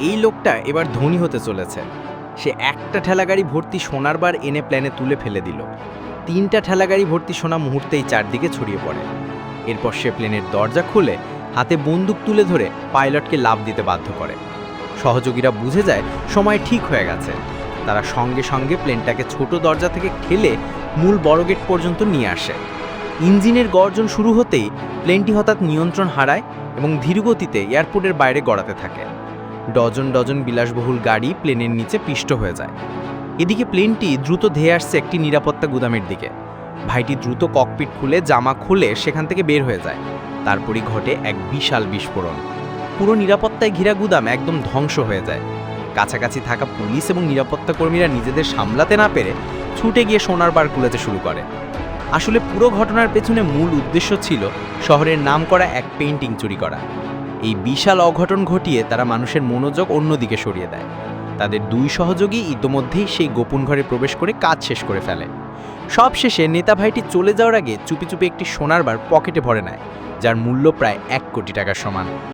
এই লোকটা এবার ধনী হতে চলেছে। সে একটা ঠেলাগাড়ি ভর্তি সোনার বার এনে প্ল্যানে তুলে ফেলে দিল। তিনটা ঠেলাগাড়ি ভর্তি সোনা মুহূর্তেই চারদিকে ছড়িয়ে পড়ে। এরপর সে প্লেনের দরজা খুলে হাতে বন্দুক তুলে ধরে পাইলটকে লাভ দিতে বাধ্য করে। সহযোগীরা বুঝে যায় সময় ঠিক হয়ে গেছে। তারা সঙ্গে সঙ্গে প্লেনটাকে ছোট দরজা থেকে খেলে মূল বড় গেট পর্যন্ত নিয়ে আসে। ইঞ্জিনের গর্জন শুরু হতেই প্লেনটি হঠাৎ নিয়ন্ত্রণ হারায় এবং ধীরগতিতে এয়ারপোর্টের বাইরে গড়াতে থাকে। ডজন ডজন বিলাসবহুল গাড়ি প্লেনের নিচে পিষ্ট হয়ে যায়। এদিকে প্লেনটি দ্রুত ধেয়ে আসছে একটি নিরাপত্তা গুদামের দিকে। ভাইটি দ্রুত ককপিট খুলে জামা খুলে সেখান থেকে বের হয়ে যায়। তারপরই ঘটে এক বিশাল বিস্ফোরণ। পুরো নিরাপত্তায় ঘিরা গুদাম একদম ধ্বংস হয়ে যায়। কাছাকাছি থাকা পুলিশ এবং নিরাপত্তা কর্মীরা নিজেদের সামলাতে না পেরে ছুটে গিয়ে সোনার বার কুলাতে শুরু করে। আসলে পুরো ঘটনার পেছনে মূল উদ্দেশ্য ছিল শহরের নাম করা এক পেইন্টিং চুরি করা। এই বিশাল অঘটন ঘটিয়ে তারা মানুষের মনোযোগ অন্যদিকে সরিয়ে দেয়। তাদের দুই সহযোগী ইতোমধ্যেই সেই গোপন ঘরে প্রবেশ করে কাজ শেষ করে ফেলে। সব শেষে নেতা ভাইটি চলে যাওয়ার আগে চুপি চুপি একটি সোনার বার পকেটে ভরে নেয়, যার মূল্য প্রায় এক কোটি টাকার সমান।